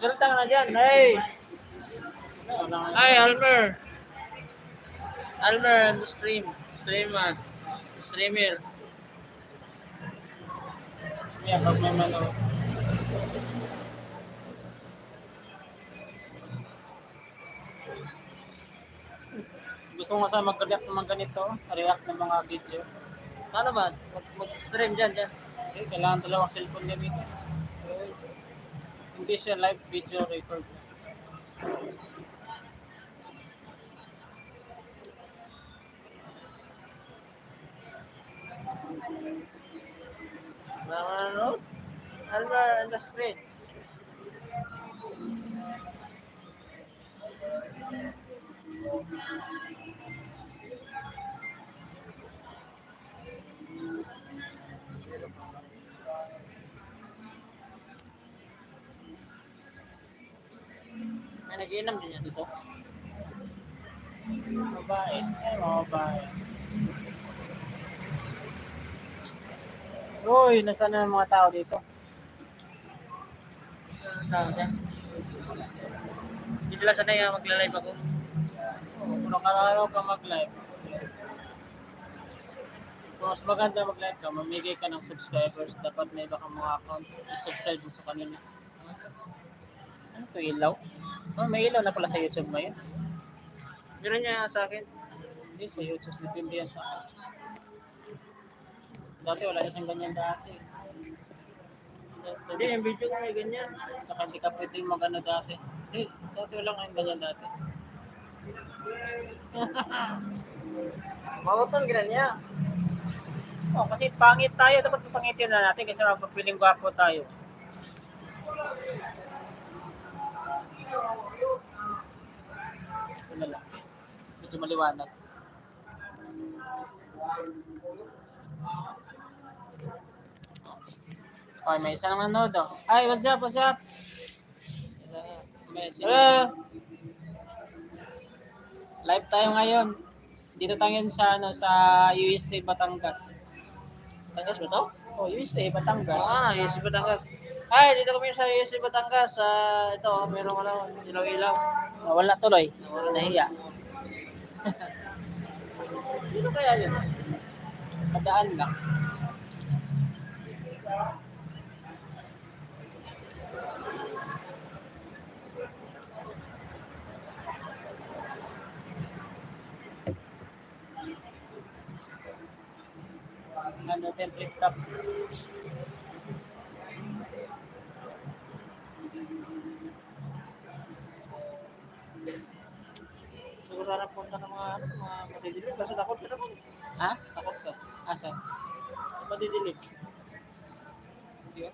Ganun na dyan. Hey! Hi, Almer. Almer on the stream. Streamer. Streamer. Yeah, pag may mano. Gusto nga sana mag-react mga ganito, react ng mga video. Paano ba? Mag- Mag-stream dyan, dyan. Eh, kailangan dalawang cellphone ganito. Eh, hindi siya live video record. Mga manonood. Almer on the screen. May nagiinom din yan dito. Mabait. Ay, mga babae. Uy, nasaan na mga tao dito? Tawag dyan? Hindi sila sanay ah, magla-live ako. Oh, kung araw ka mag-live, kung mas maganda mag-live ka, mamigay ka ng subscribers, dapat may iba kang mga account, i-subscribe mo sa kanila. Ano to, ilaw? Oh, may ilaw na pala sa YouTube ngayon. Meron niya sa akin. Hindi, sa YouTube, depende yan sa apps. Dati wala siyang ganyan dati. Hindi, yung video ko may ganyan. Saka hindi ka pwedeng mag-ano dati. Hindi, dati wala kang ganyan dati. Mauton, ganyan niya. Oh, kasi pangit tayo, dapat pangitin na natin kasi magpapiling gwapo tayo. Na lang. Medyo maliwanag. Okay, may isa nang nanood oh. Ay, what's up, what's up? Hello! Live tayo ngayon. Dito tayo ngayon sa ano sa USA Batangas. Batangas ba to? Oh, USA Batangas. Ah, USC Batangas. Ay, dito kami sa USC Batangas. Sa ito, merong ano, ilaw-ilaw. Ah, wala tuloy. Nahiya. Dito kaya yun? Padaan lang. Ano din flip top. Siguro sana punta ng mga, ano, mga madidilim. Kasi takot ka naman. Ha? Takot ka. Asan? Madidilim.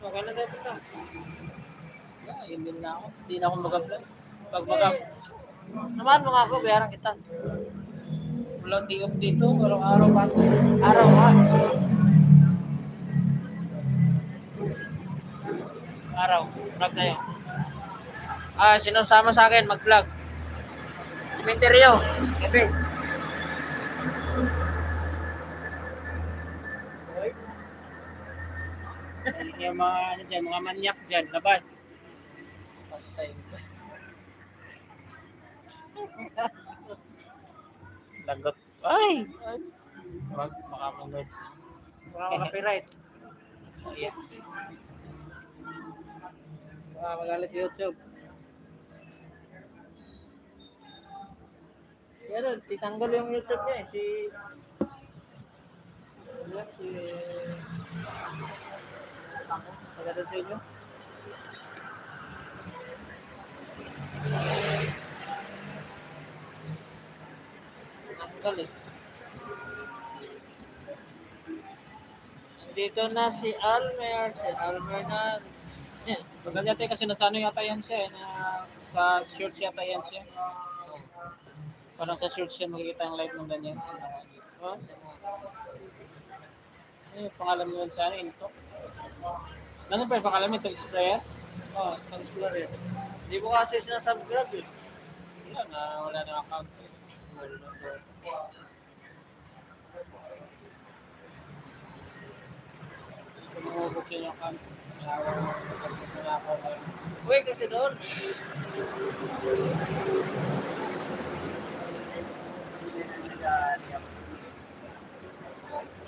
Okay na tayo punta. Ah, yun din na ako. Hindi na ako mag-vlog. Pag mag Naman mga ako, bayaran kita. Walang off dito, araw-araw pa. Araw ha. Araw. Vlog tayo. Ah, sino sama sa akin mag-vlog? Cementerio. Ebe. Mga, ano dyan, mga manyak dyan, labas. Patay. Lagot. Ay! Wag, makamunod. Mga copyright. Oh, yeah. Mga magalit YouTube. Si ano, titanggol yung YouTube niya eh. Si... Yan? Si... Ako, taga sa inyo. Tanggal eh. Dito na si Almer. Si Almer na. Eh, Maganda tayo kasi nasa ano yata yan siya, eh, na sa shorts yata yan siya. Parang sa shorts siya makikita ang live ng ganyan. Oh, Ano yung pangalan mo yun sa ano, Into? Ano pa yung pangalan mo, ito, sprayer? oh, Explorer. Hindi mo kasi sinasubscribe eh. Wala na, wala na account. eh. Tumubok siya yung account. Wala ako ngayon. Uy, kasi doon.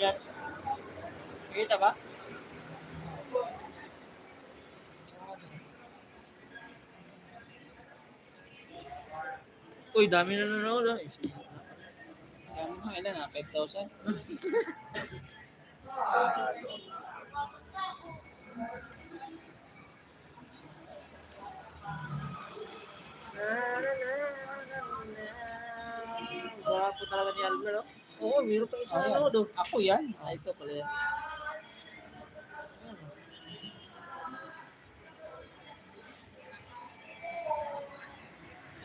Yan. Kita ba? Uy, dami na nanonood. ah. Kaya mo ilan ah, 5,000? Gwapo talaga ni Albert, oh. Oo, meron pa isa nanonood, oh. Ako yan. Ah, ito pala yan.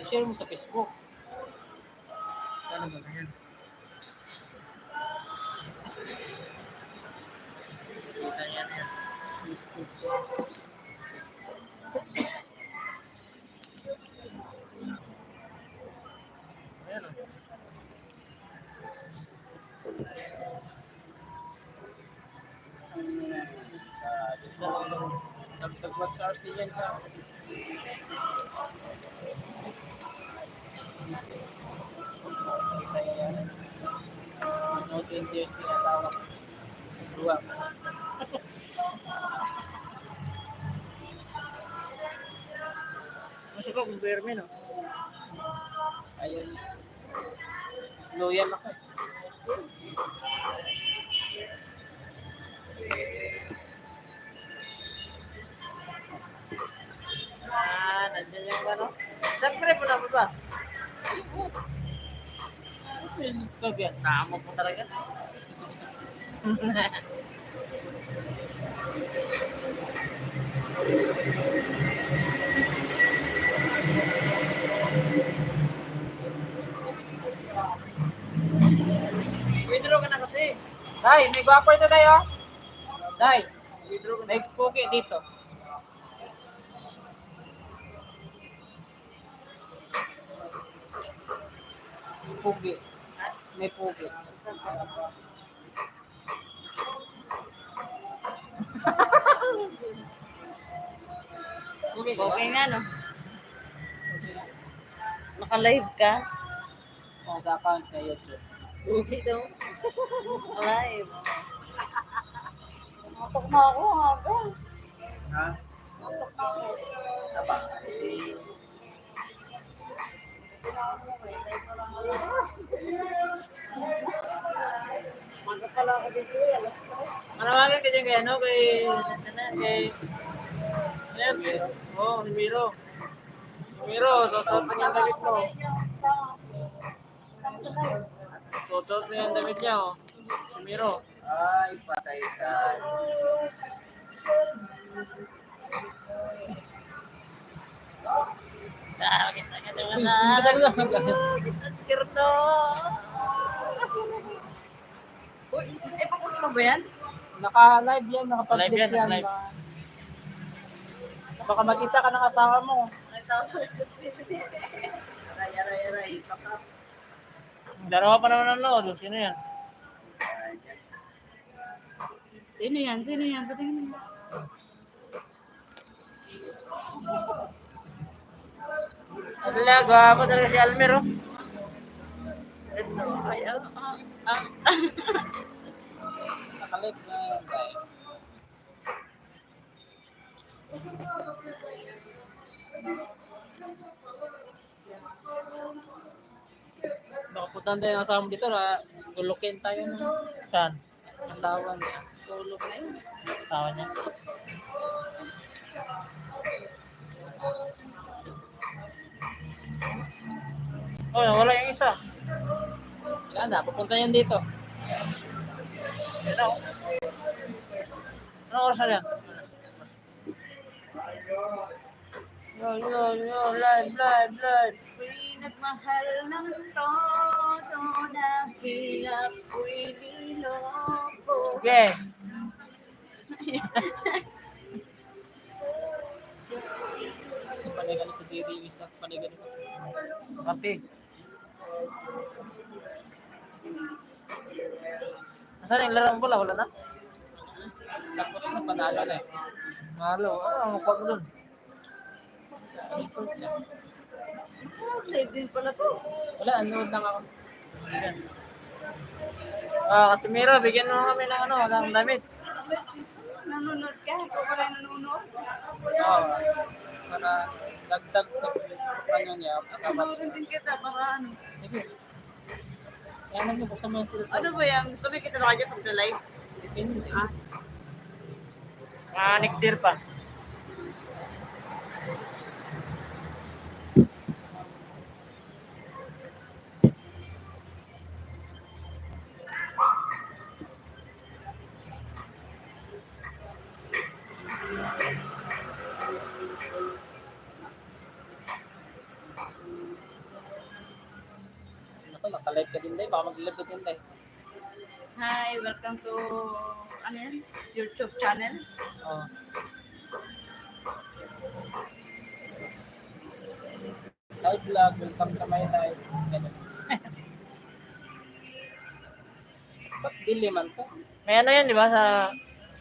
I-share mo sa Facebook. Ano ba yan? Kita niya na yan. Ayan. Nag-watch sa RT yan ka. 20 years na asawa ko. Dua. Gusto ko kung Berme, no? Ayun. Loyal ako. Ah, nandiyan yung ano. Mo na ba. Tama po talaga. Withdraw ka na kasi. Day, may gwapo ito tayo. Day, na. may puki dito. Pugi. May pugi. Okay, nga, no? Naka-live ka? Kung sa account na YouTube. Okay daw. Live. Napak na ako, aga. Ha? Napak na ako. Apa? Manawagan ka dyan kay ano, kay... kay... Yan? Oo, oh, ni Miro. Miro, suot-suot mo niya ang damit mo. Suot-suot mo yung damit niya, oh. Si Miro. Ay, patay ka. Kita Uy, eh, papost mo ba yan? Naka-live yan, Live naka-public yan, yan. live. Baka- Baka makita ka ng asawa mo. Aray, aray, aray. Baka Dalawa pa naman ang load. Sino yan? Sino yan? Sino yan? Patingin mo. Wala, gwapo talaga si Almer, oh. Ito, ay, ah, ah, ah. Naka-live na yan, Day. Baka putan tayo ng asawa dito, na tulukin tayo ng Saan? asawa niya. Tulog na yun. Tawa niya. Oh, wala yung isa. Wala na, pupunta yan dito. Yan ako. Anong oras na yan? Yo, yo, yo, live, live, live. Ako'y nagmahal ng todo dahil ako'y niloko. Okay. Panigan sa is not panigan. Kapi. Nasaan yung laro mo pala? Wala na? Tapos na panalo na eh. Malo. Ano ang pag doon? Live din pala to. Wala, anood lang ako. Ah, Casimiro, bigyan mo kami ng ano, ng damit. Nanonood ka? Ikaw pala yung nanonood? Oo. Para dagdag sa ano niya. Nanonood din kita para ano. Sige. Kaya yung buksan mo yung cellphone. Ano ba yan? Kami kita na kanya pag live. Depende. Ah, year pa. Hi, welcome to ano yan? YouTube channel. Live vlog, welcome to my live. Ganun. Ba't dili man to? May ano yan, di ba, sa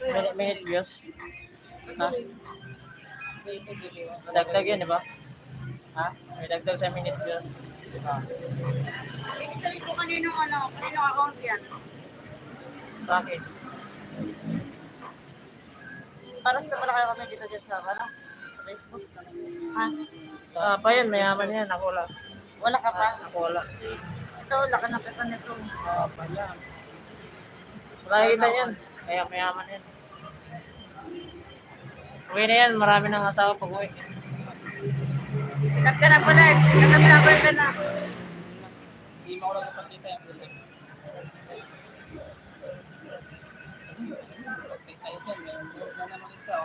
minute, minute views? Ha? Dagdag yan, di ba? Ha? May dagdag sa minute views. Sabi ko kanino ano, kanino account yan. Bakit? Para sa pala kayo kami dito dyan sa ano? Sa Facebook. Ha? Ah, pa yan, mayaman yan. Ako wala. Wala ka pa? Ako wala. Ito, laki na kita nito. Ah, pa yan. Wala kita yan. Kaya mayaman yan. Uwi na yan, marami ng asawa pag uwi. Sikat ka na pala eh. Sikat na vlogger ka na. Hindi mo lang ipakita yung. May na naman isa.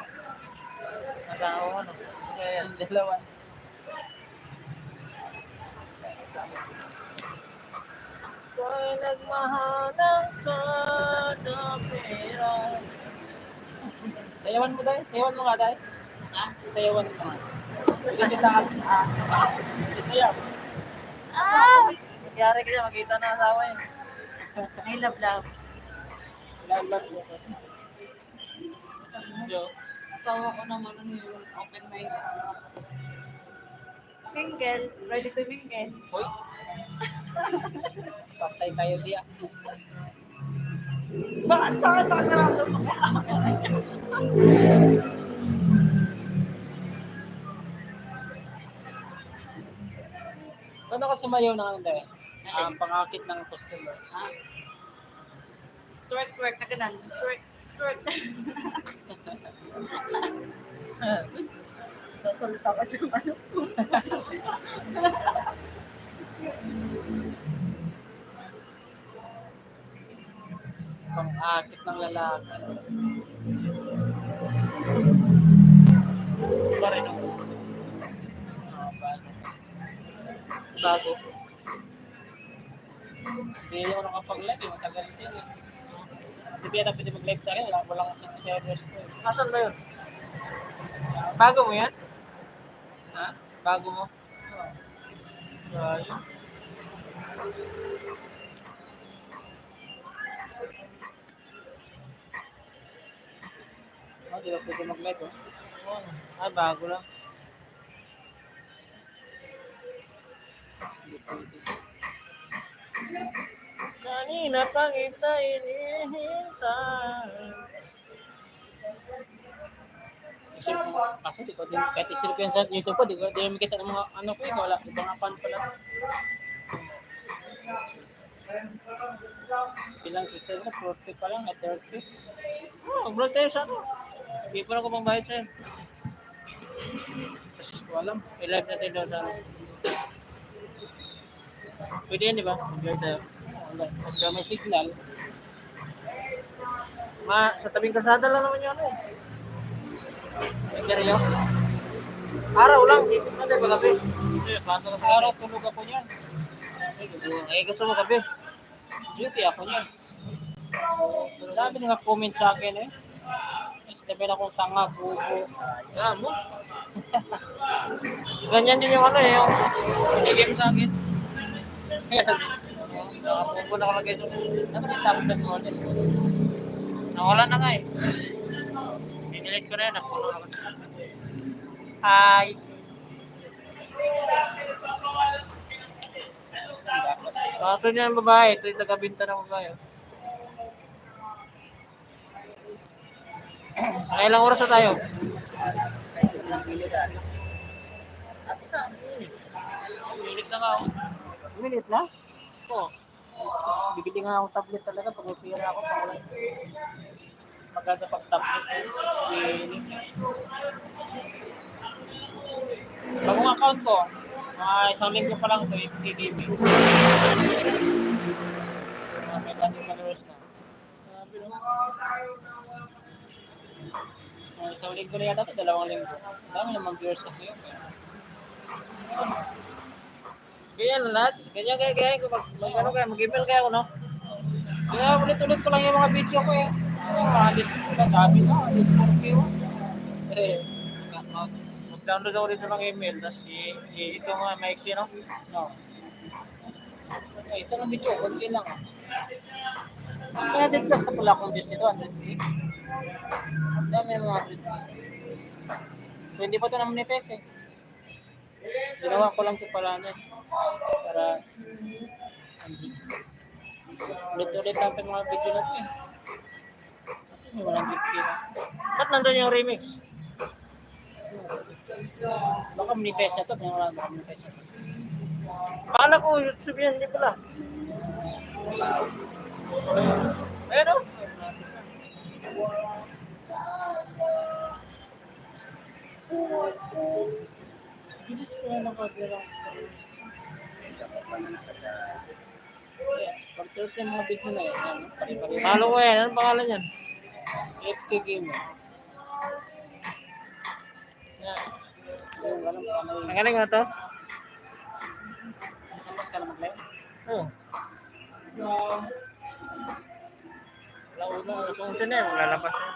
Asawa ko, ano. Kaya. Yung dalawa. Ako'y nagmahalang todo pera. Sayawan mo dahil. Sayawan mo nga dahil. Ha? Sayawan mo nga. Ah. Nagyari ka dyan, makita na asawa yun. I love love. Asawa ko naman ano yun, open mind. Single, ready to mingle. Hoy. Patay kayo diya. Bakit sa akin nakakarado mo? Paano ka sumayaw ng ano dahil? Ang pangakit ng customer. Ha? Twerk, twerk na ganan. Twerk, twerk. Sasalita ka dyan, ano? Pangakit ng lalaki. Pa rin ako. Ah, bago. Bago. Hindi ako nakapag-live. eh. Matagal din eh. Hindi pa yata pwede mag-live sa akin. Wala, wala akong subscribers to. eh. Nasaan ba yun? Bago mo yan? Ha? Bago mo? Oo. Ayun. Oh, di ba pwede mag-live oh? Ah, bago lang. Kanina pa kita inihintay. Kaso di ko din, kahit isip ko yun sa YouTube ko, di ko di ko makita ng mga ano ko eh, wala, ibang account pala. Bilang system na, 40 pa lang, na 30. Oh, mag-vlog tayo sa ano. Hindi pa lang ako pang bayad sa'yo. Tapos, walang, I-live natin daw sa ano. Pwede yan, di ba? Mag-vlog tayo. Pagka may signal, Ma, sa tabing kalsada lang naman ano eh. Nagkaryo. Araw lang, ko na tayo pagabi. Ka sa araw. tulog ako niyan. Eh, gusto mo gabi. Duty ako niyan. Pero dami nga comment sa akin eh. Sabi na akong tanga, bubo. Mo. Ganyan din yung ano eh, yung binigay mo sa akin. Nakapupo na ako lagay doon. Dapat yung tapos na ulit. Nawala na nga eh. Dinilit ko na yun. Napuno na kasi. Hi! Kaso niya yung babae. Ito yung tagabinta ng babae. Kailang oras na tayo? Minute na nga ako. Minute na? Oo. Bibili nga ako tablet talaga pag may pera ako. Pag maganda pag tablet. Minute. Bagong account ko. Mga isang linggo pa lang ito, FTDB. Mga may landing followers na. Sabi no? Mga isang linggo na yata ito, dalawang linggo. Dami naman viewers kasi yun. Ganyan na lahat. Ganyan kaya kaya ko mag, mag ano kaya mag-email kaya ako no. Kaya ulit-ulit ko lang yung mga video ko eh. Ano edit ko na dami na, edit ko review. Eh, mag- mag-download ako dito ng email. Tapos i, ito nga maiksi no. No. Ay, ito lang video, konti lang. ah. Kaya edit plus na pala akong views nito, 100k. Ang dami mga 100k. Pwede pa ito na monetize eh. Ginawa ko lang ito para ano eh. Para 100. Ulit-ulit lang ito mga video na ito eh. May 100k na. Ba't nandun yung remix? Baka monetize na ito, may wala baka na ito. Akala ko YouTube yan, hindi pala. Ayun o. Bilis ko na nakagalaw. Yeah, pag-turn yung mga video na yan, yan, pare-pare. Follow ko yan. Anong pangalan yan? FK Gamer. Yan. Yung. Ang galing na to? Tapos ka na mag-live? Oo. Wow. Launa, alas 11 na yan. Maglalabas na.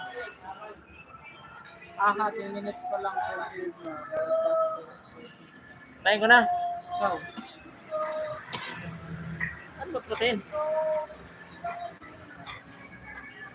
Aha, 10 minutes pa lang. Tayin ko na. Wow. Ano ba protein?